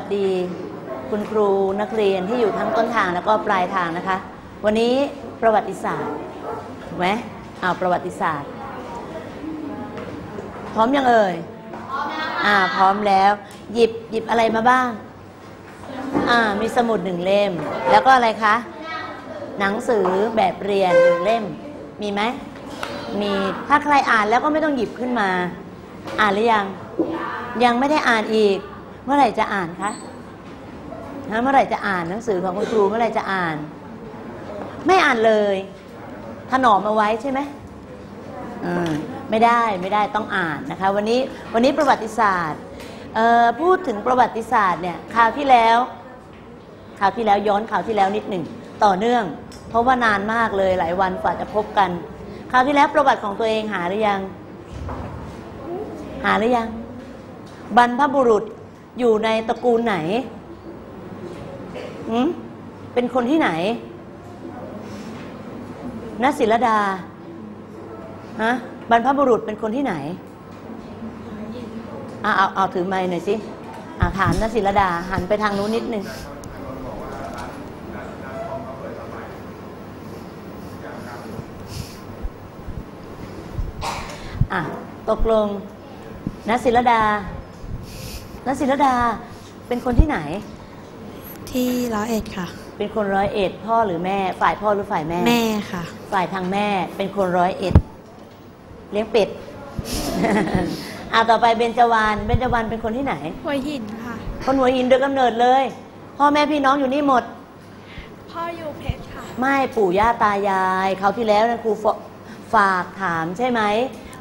สวัสดีคุณครูนักเรียนที่อยู่ทั้งต้นทางแล้วก็ปลายทางนะคะ วันนี้ประวัติศาสตร์ถูกไหมอ้าวประวัติศาสตร์ พร้อมยังเอ่ยอ่า พร้อมแล้ว หยิบหยิบอะไรมาบ้าง อ่า มีสมุดหนึ่งเล่ม แล้วก็อะไรคะ หนังสือแบบเรียนหนึ่งเล่ม มีไหมมีถ้าใครอ่านแล้วก็ไม่ต้องหยิบขึ้นมา อ่านหรือยัง ยังไม่ได้อ่านอีกเมื่อไหร่จะอ่านคะฮะเมื่อไหร่จะอ่านหนังสือของคุณครูเมื่อไหร่จะอ่าน ไม่อ่านเลย ถนอมเอาไว้ใช่ไหมอืมไม่ได้ไม่ได้ต้องอ่านนะคะ วันนี้วันนี้ประวัติศาสตร์เอ่อพูดถึงประวัติศาสตร์เนี่ยคราวที่แล้วคราวที่แล้วย้อนคราวที่แล้วนิดหนึ่งต่อเนื่อง เพราะว่านานมากเลยหลายวันกว่าจะพบกันคราวที่แล้วประวัติของตัวเองหาหรือยัง หาหรือยัง บรรพบุรุษ อยู่ในตระกูลไหนหืมเป็นคนที่ไหนนศิลดาฮะบรรพบุรุษเป็นคนที่ไหนอ่าเอาเอาถือไม้หน่อยสิอาถามนศิลดา หันไปทางนู้นนิดนึงอะตกลงนศิลดา นศิลดาเป็นคนที่ไหน ที่ร้อยเอ็ดค่ะ เป็นคนร้อยเอ็ดพ่อหรือแม่ ฝ่ายพ่อหรือฝ่ายแม่ แม่ค่ะ ฝ่ายทางแม่เป็นคนร้อยเอ็ดเลี้ยงเป็ดอ่าต่อไปเบญจวรรณเบญจวรรณเป็นคนที่ไหนหัวหินค่ะ คนหัวหินโดยกำเนิดเลย พ่อแม่พี่น้องอยู่นี่หมด พ่ออยู่เพชรค่ะ ไม่ปู่ย่าตายายเขาวที่แล้วนะครูฝฝากถามใช่ไหม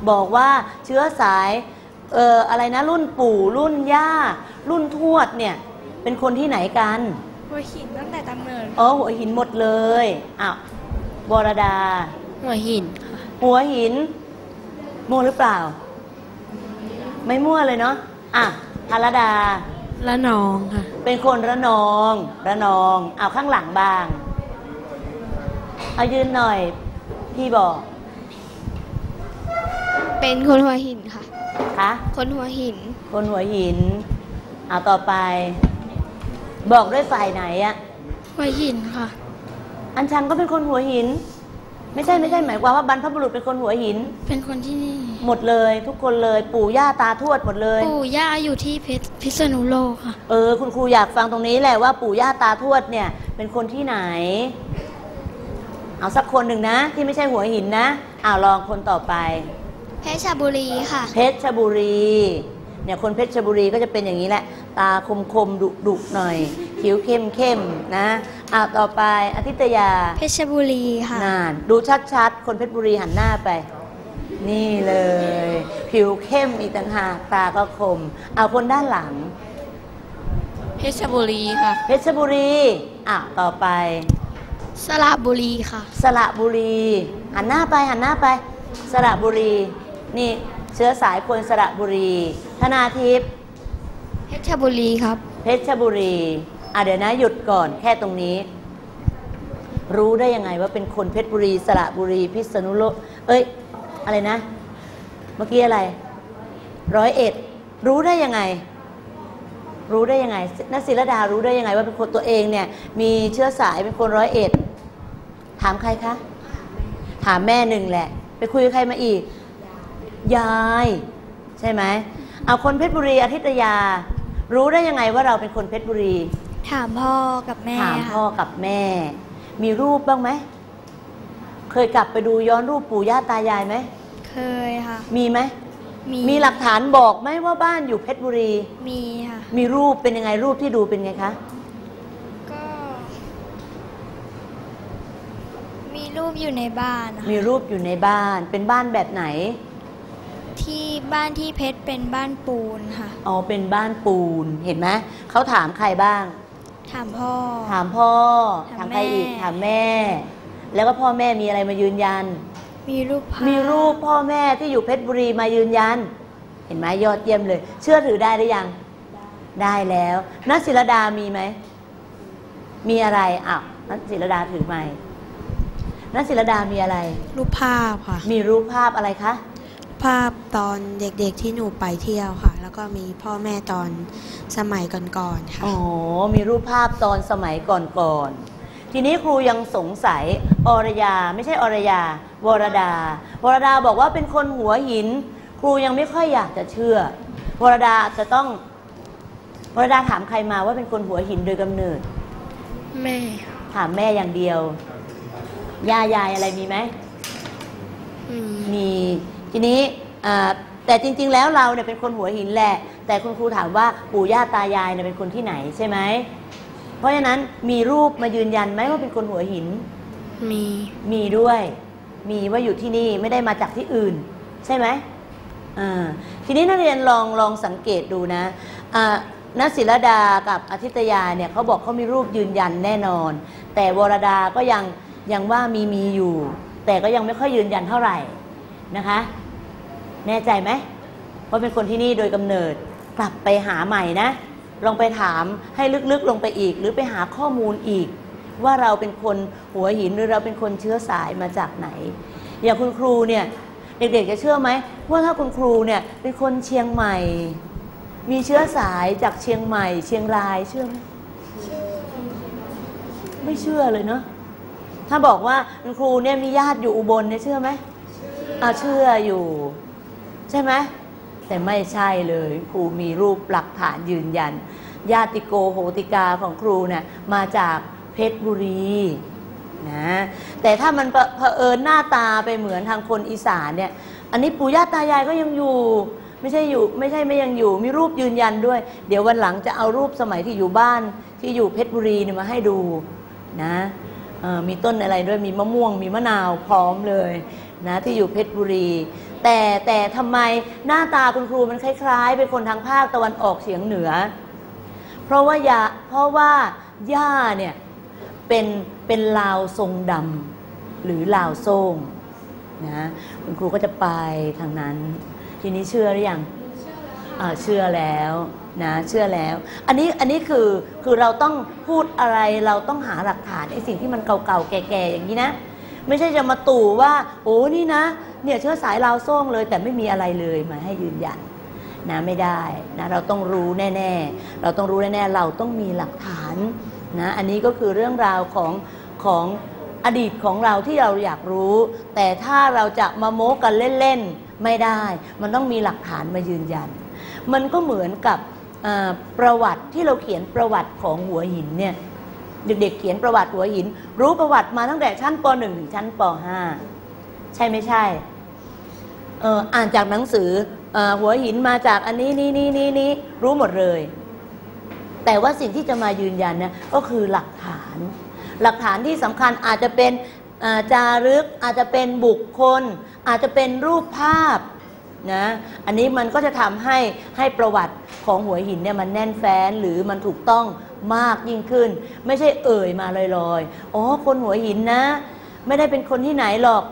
บอกว่าเชื้อสาย เอ่ออะไรนะรุ่นปู่รุ่นย่า รุ่นทวดเนี่ย เป็นคนที่ไหนกันหัวหินตั้งแต่กำเนิดอ๋อหัวหินหมดเลยอ้าวบรดา หัวหินค่ะหัวหินมั่วหรือเปล่า ไม่มั่วเลยเนาะอะพารดาละนองค่ะ เป็นคนระนองระนองเอาข้างหลังบ้าง เอายืนหน่อย พี่บอก เป็นคนหัวหินค่ะ คะคนหัวหิน คนหัวหินเอาต่อไป บอกด้วยฝ่ายไหนอะหัวหินค่ะ อันชันก็เป็นคนหัวหิน ไม่ใช่ไม่ใช่หมายความว่าบรรพบุรุษเป็นคนหัวหิน เป็นคนที่นี่ หมดเลยทุกคนเลยปู่ย่าตาทวดหมดเลย ปู่ย่าอยู่ที่เพชรพิษณุโลกค่ะ เออ คุณครูอยากฟังตรงนี้แหละว่าปู่ย่าตาทวดเนี่ย เป็นคนที่ไหน เอาสักคนหนึ่งนะ ที่ไม่ใช่หัวหินนะอ้าวลองคนต่อไป เพชรบุรีค่ะ เพชรบุรี เนี่ยคนเพชรบุรีก็จะเป็นอย่างนี้แหละ ตาคมคมดุดุๆหน่อยผิวเข้มเข้มๆนะอ้าวต่อไปอาทิตยา เพชรบุรีค่ะ นาน ดูชัดๆ คนเพชรบุรีหันหน้าไป นี่เลย ผิวเข้มอีกต่างหากตาก็คม เอาคนด้านหลัง เพชรบุรีค่ะ เพชรบุรีอะต่อไป สระบุรีค่ะ สระบุรี หันหน้าไปหันหน้าไป สระบุรี นี่เชื้อสายคนสระบุรี ธนาทิพย์เพชรบุรีครับ เพชรบุรีอะเดี๋ยวนะหยุดก่อนแค่ตรงนี้ รู้ได้ยังไงว่าเป็นคนเพชรบุรี สระบุรี พิษณุโลกเอ้ย อะไรนะ เมื่อกี้อะไร ร้อยเอ็ด รู้ได้ยังไง รู้ได้ยังไงนักศิลดารู้ได้ยังไง ว่าเป็นคนตัวเองเนี่ย มีเชื้อสายเป็นคนร้อยเอ็ด ถามใครคะ ถามแม่หนึ่งแหละ ไปคุยกับใครมาอีก ยาย ใช่ไหมเอาคนเพชรบุรีอาทิตยา รู้ได้ยังไงว่าเราเป็นคนเพชรบุรี ถามพ่อกับแม่ถามค่ะพ่อกับแม่ มีรูปบ้างไหมเคยกลับไปดูย้อนรูปปู่ย่าตายายไหมเคยค่ะ มีไหมมีมีหลักฐานบอกไหมว่าบ้านอยู่เพชรบุรี มีค่ะ มีรูปเป็นยังไงรูปที่ดูเป็นไงคะก็ มีรูปอยู่ในบ้านนะคะมีรูปอยู่ในบ้านเป็นบ้านแบบไหน ที่บ้านที่เพชรเป็นบ้านปูนค่ะ อ๋อ เป็นบ้านปูน เห็นไหมเขาถามใครบ้าง ถามพ่อ ถามพ่อ ถาถามมใครอีกแม่ถามแม่ แล้วก็พ่อแม่มีอะไรมายืนยัน มีรูปภาพมีรูปพ่อแม่ที่อยู่เพชรบุรีมายืนยัน เห็นไหมยอดเยี่ยมเลย เชื่อถือได้หรือยัง ได้แล้วนัทศิรดามีไหม มีอะไรอ้าวนัทศิรดาถือไม้นัทศิรดามีอะไร รูปภาพค่ะ มีรูปภาพอะไรคะ ภาพตอนเด็กๆที่หนูไปเที่ยวค่ะ แล้วก็มีพ่อแม่ตอนสมัยก่อนๆค่ะ อ๋อ มีรูปภาพตอนสมัยก่อนๆ ทีนี้ครูยังสงสัยอรยา ไม่ใช่อรยา วรดา วรดาบอกว่าเป็นคนหัวหิน ครูยังไม่ค่อยอยากจะเชื่อ วรดาจะต้อง วรดาถามใครมาว่าเป็นคนหัวหินโดยกำเนิด แม่ ถามแม่อย่างเดียว ย่ายายอะไรมีไหม มีมี ทีนี้อ่าแต่จริง ๆ แล้วเราเนี่ยเป็นคนหัวหินแหละ แต่คุณครูถามว่าปู่ย่าตายายเนี่ยเป็นคนที่ไหนใช่ไหม เพราะฉะนั้นมีรูปมายืนยันไหมว่าเป็นคนหัวหิน มีมีด้วย มีว่าอยู่ที่นี่ไม่ได้มาจากที่อื่น ใช่ไหมอ่าทีนี้นักเรียนลองลองสังเกตดูนะอ่านัศิรดากับอาทิตยาเนี่ยเขาบอกเขามีรูปยืนยันแน่นอน แต่วรดาก็ยังยังว่ามีมีอยู่ แต่ก็ยังไม่ค่อยยืนยันเท่าไหร่ นะคะ แน่ใจไหมว่าเป็นคนที่นี่โดยกำเนิดกลับไปหาใหม่นะ ลองไปถามให้ลึกๆลงไปอีก หรือไปหาข้อมูลอีก ว่าเราเป็นคนหัวหินหรือเราเป็นคนเชื้อสายมาจากไหน อย่างคุณครูเนี่ยเด็กๆจะเชื่อไหมว่าถ้าคุณครูเนี่ยเป็นคนเชียงใหม่ มีเชื้อสายจากเชียงใหม่ เชียงรายเชื่อไหมไม่เชื่อเลยเนาะถ้าบอกว่าคุณครูเนี่ยมีญาติอยู่อุบลเนี่ยเชื่อไหม อาเชื่ออยู่ ใช่ไหมแต่ไม่ใช่เลยครูมีรูปหลักฐานยืนยัน ญาติโกโหติกาของครูเนี่ยมาจากเพชรบุรีนะแต่ถ้ามันเผอิญหน้าตาไปเหมือนทางคนอีสานเนี่ย อันนี้ปู่ย่าตายายก็ยังอยู่ไม่ใช่อยู่ไม่ใช่ไม่ยังอยู่ มีรูปยืนยันด้วย เดี๋ยววันหลังจะเอารูปสมัยที่อยู่บ้านที่อยู่เพชรบุรีเนี่ยมาให้ดูนะมีต้นอะไรด้วยมีมะม่วงมีมะนาวพร้อมเลย นะที่อยู่เพชรบุรี แต่แต่ทำไมหน้าตาคุณครูมันคล้าย ๆ เป็นคนทางภาคตะวันออกเฉียงเหนือ เพราะว่ายาเพราะว่าย่าเนี่ยเป็นเป็นลาวทรงดำหรือลาวโซ่งนะคุณครูก็จะไปทางนั้น ทีนี้เชื่อหรือยังอ่าเชื่อแล้วนะเชื่อแล้ว อันนี้อันนี้คือคือเราต้องพูดอะไรเราต้องหาหลักฐานไอ้สิ่งที่มันเก่าๆแก่ๆอย่างนี้นะ ไม่ใช่จะมาตู่ว่า โอ้นี่นะ เนี่ยเชื้อสายลาวโซ่งเลย แต่ไม่มีอะไรเลยมาให้ยืนยันนะไม่ได้นะเราต้องรู้แน่ ๆ เราต้องรู้แน่ๆเราต้องมีหลักฐานนะอันนี้ก็คือเรื่องราวของของอดีตของเราที่เราอยากรู้ แต่ถ้าเราจะมาโม้กันเล่นๆไม่ได้ มันต้องมีหลักฐานมายืนยัน มันก็เหมือนกับประวัติที่เราเขียนประวัติของหัวหินเนี่ย เด็กๆเขียนประวัติหัวหิน รู้ประวัติมาตั้งแต่ชั้นป .1 ถึงชั้นป .5 ใช่ไม่ใช่อ่ออ่านจากหนังสืออหัวหินมาจากอันนี้นี่นี่นี่นี่รู้หมดเลย แต่ว่าสิ่งที่จะมายืนยันเนี่ยก็คือหลักฐาน หลักฐานที่สำคัญอาจจะเป็นาจารึกอาจจะเป็นบุคคล อาจจะเป็นรูปภาพนะอันนี้มันก็จะทำให้ให้ประวัติของหัวหินเนี่ยมันแน่นแฟ้นหรือมันถูกต้อง มากยิ่งขึ้น ไม่ใช่เอ่ยมาลอยๆอ๋อคนหัวหินนะ ไม่ได้เป็นคนที่ไหนหรอก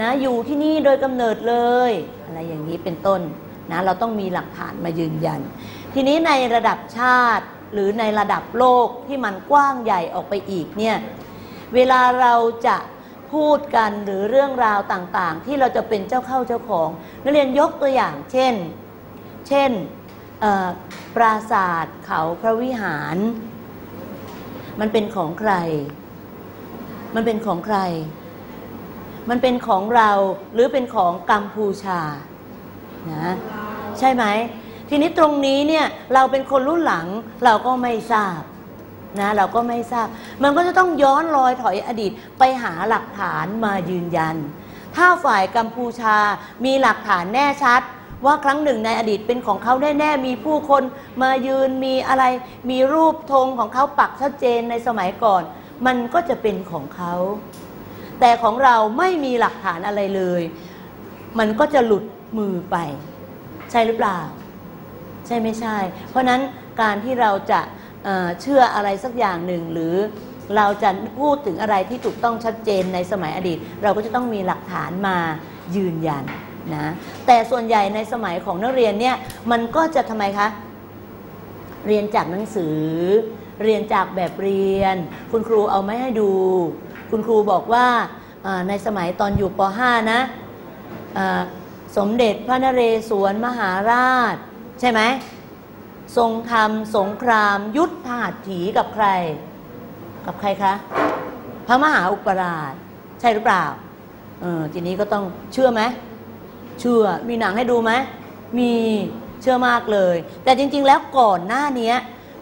นะ อยู่ที่นี่โดยกำเนิดเลย อะไรอย่างนี้เป็นต้นนะเราต้องมีหลักฐานมายืนยัน ทีนี้ในระดับชาติหรือในระดับโลกที่มันกว้างใหญ่ออกไปอีกเนี่ยเวลาเราจะพูดกันหรือเรื่องราวต่างๆ ที่เราจะเป็นเจ้าเข้าเจ้าของ นักเรียนยกตัวอย่าง เช่น เช่น ปราสาทเขาพระวิหาร มันเป็นของใคร มันเป็นของใคร มันเป็นของเราหรือเป็นของกัมพูชานะใช่ไหมทีนี้ตรงนี้เนี่ยเราเป็นคนรุ่นหลังเราก็ไม่ทราบนะเราก็ไม่ทราบ มันก็จะต้องย้อนรอยถอยอดีตไปหาหลักฐานมายืนยัน ถ้าฝ่ายกัมพูชามีหลักฐานแน่ชัด ว่าครั้งหนึ่งในอดีตเป็นของเขาแน่ๆมีผู้คนมายืนมีอะไร มีรูปธงของเขาปักชัดเจนในสมัยก่อน มันก็จะเป็นของเขา แต่ของเราไม่มีหลักฐานอะไรเลย มันก็จะหลุดมือไป ใช่หรือเปล่า ใช่ไม่ใช่ เพราะนั้นการที่เราจะเเชื่ออะไรสักอย่างหนึ่งหรือเราจะพูดถึงอะไรที่ถูกต้องชัดเจนในสมัยอดีต เราก็จะต้องมีหลักฐานมายืนยัน นะแต่ส่วนใหญ่ในสมัยของนักเรียนเนี่ยมันก็จะทำไมคะ เรียนจากหนังสือ เรียนจากแบบเรียน คุณครูเอาไม่ให้ดู คุณครูบอกว่าในสมัยตอนอยู่ป .5 นะสมเด็จพระนเรศวรมหาราช ใช่ไหมทรงทำสงครามยุทธหัตถีกับใคร กับใครคะ พระมหาอุปราช ใช่หรือเปล่าเออทีนี้ก็ต้องเชื่อไหม เชื่อ มีหนังให้ดูไหม มีเชื่อมากเลย แต่จริง ๆ แล้วก่อนหน้านี้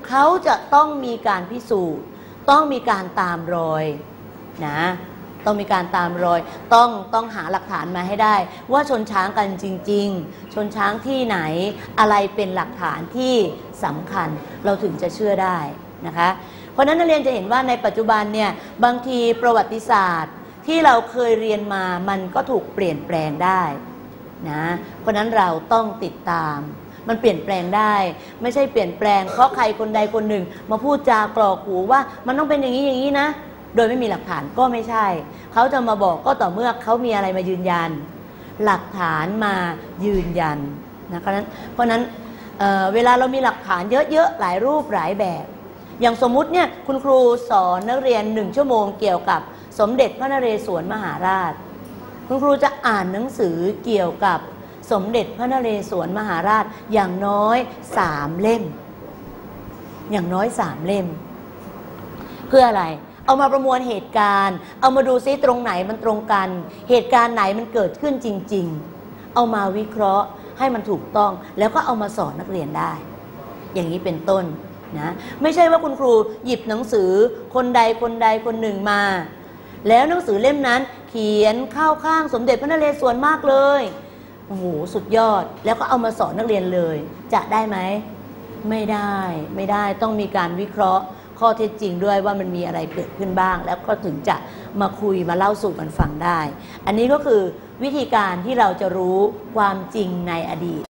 เขาจะต้องมีการพิสูจน์ ต้องมีการตามรอยนะ ต้องมีการตามรอย ต้องต้องหาหลักฐานมาให้ได้ ว่าชนช้างกันจริง ๆ ชนช้างที่ไหนอะไรเป็นหลักฐานที่สำคัญเราถึงจะเชื่อได้นะคะ เพราะนั้นนักเรียนจะเห็นว่าในปัจจุบันเนี่ยบางทีประวัติศาสตร์ที่เราเคยเรียนมามันก็ถูกเปลี่ยนแปลงได้ นะเพราะนั้นเราต้องติดตาม มันเปลี่ยนแปลงได้ ไม่ใช่เปลี่ยนแปลง เพราะใครคนใดคนหนึ่ง มาพูดจากรอกหูว่ามันต้องเป็นอย่างนี้อย่างนี้นะ โดยไม่มีหลักฐานก็ไม่ใช่ เขาจะมาบอกก็ต่อเมื่อเขามีอะไรมายืนยัน หลักฐานมายืนยันนะเพราะนั้นเพราะนั้นเเวลาเรามีหลักฐานเยอะๆหลายรูปหลายแบบ อย่างสมมุติเนี่ยคุณครูสอนนักเรียนหนึ่งชั่วโมงเกี่ยวกับสมเด็จพระนเรศวรมหาราช คุณครูจะอ่านหนังสือเกี่ยวกับสมเด็จพระนเรศวรมหาราชอย่างน้อยสามเล่ม อย่างน้อยสามเล่ม เพื่ออะไร เอามาประมวลเหตุการณ์ เอามาดูซิตรงไหนมันตรงกัน เหตุการณ์ไหนมันเกิดขึ้นจริง ๆ เอามาวิเคราะห์ให้มันถูกต้อง แล้วก็เอามาสอนนักเรียนได้ อย่างนี้เป็นต้นนะไม่ใช่ว่าคุณครูหยิบหนังสือคนใดคนใดคนหนึ่งมา แล้วหนังสือเล่มนั้น เขียนเข้าข้างสมเด็จพระนเรศวรมากเลยโอ้โหสุดยอดแล้วก็เอามาสอนนักเรียนเลย จะได้ไหม ไม่ได้ไม่ได้ต้องมีการวิเคราะห์ข้อเท็จจริงด้วยว่ามันมีอะไรเกิดขึ้นบ้าง แล้วก็ถึงจะมาคุยมาเล่าสู่กันฟังได้ อันนี้ก็คือวิธีการที่เราจะรู้ความจริงในอดีต